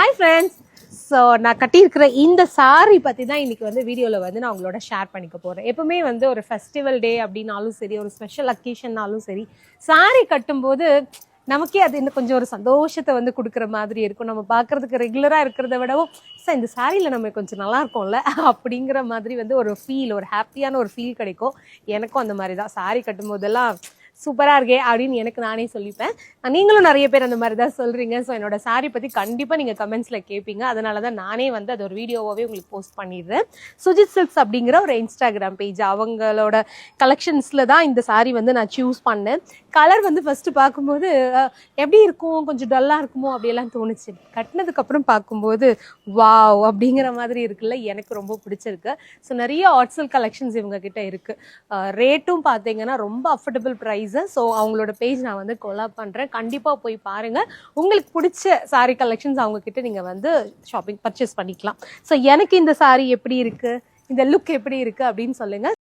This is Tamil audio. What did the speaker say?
ஹாய் ஃப்ரெண்ட்ஸ் ஸோ நான் கட்டியிருக்கிற இந்த சாரி பற்றி தான் இன்றைக்கி வந்து வீடியோவில் வந்து நான் உங்களோட ஷேர் பண்ணிக்க போகிறேன் எப்பவுமே வந்து ஒரு ஃபெஸ்டிவல் டே அப்படின்னாலும் சரி ஒரு ஸ்பெஷல் அக்கேஷன்னாலும் சரி சாரி கட்டும்போது நமக்கே அது இன்னும் கொஞ்சம் ஒரு சந்தோஷத்தை வந்து கொடுக்குற மாதிரி இருக்கும். நம்ம பார்க்கறதுக்கு ரெகுலராக இருக்கிறத விடவும் சார் இந்த சாரியில் நம்ம கொஞ்சம் நல்லா இருக்கும்ல? அப்படிங்கிற மாதிரி வந்து ஒரு ஃபீல் ஒரு ஹாப்பியான ஒரு ஃபீல் கிடைக்கும். எனக்கும் அந்த மாதிரி தான். saree கட்டும்போதெல்லாம் சூப்பராக இருக்கே அப்படின்னு எனக்கு நானே சொல்லிப்பேன். நீங்களும் நிறைய பேர் அந்த மாதிரி தான் சொல்கிறீங்க ஸோ என்னோட சாரி பற்றி கண்டிப்பாக நீங்கள் கமெண்ட்ஸில் கேட்பீங்க அதனால தான் நானே வந்து அது ஒரு வீடியோவாகவே உங்களுக்கு போஸ்ட் பண்ணிடுறேன். சுஜித் சில்க்ஸ் அப்படிங்கிற ஒரு இன்ஸ்டாகிராம் பேஜ் அவங்களோட கலெக்ஷன்ஸில் தான் இந்த சாரி வந்து நான் சூஸ் பண்ணேன். கலர் வந்து ஃபஸ்ட்டு பார்க்கும்போது எப்படி இருக்கும்? கொஞ்சம் டல்லாக இருக்குமோ? அப்படியெல்லாம் தோணுச்சு. கட்டினதுக்கப்புறம் பார்க்கும்போது வாவ் அப்படிங்கிற மாதிரி இருக்குல்ல? எனக்கு ரொம்ப பிடிச்சிருக்கு. ஸோ நிறைய ஆட்ஸல் கலெக்ஷன்ஸ் இவங்க கிட்ட இருக்குது ரேட்டும் பார்த்தீங்கன்னா ரொம்ப அஃபோர்டபுள் ப்ரைஸ் ஸோ அவங்களோட பேஜ் நான் வந்து கொலாப் பண்ணுறேன் கண்டிப்பாக போய் பாருங்க. உங்களுக்கு பிடிச்ச சாரீ கலெக்ஷன்ஸ் அவங்க கிட்ட நீங்கள் வந்து ஷாப்பிங் பர்ச்சேஸ் பண்ணிக்கலாம். ஸோ எனக்கு இந்த சாரீ எப்படி இருக்கு? இந்த லுக் எப்படி இருக்கு? அப்படின்னு சொல்லுங்க.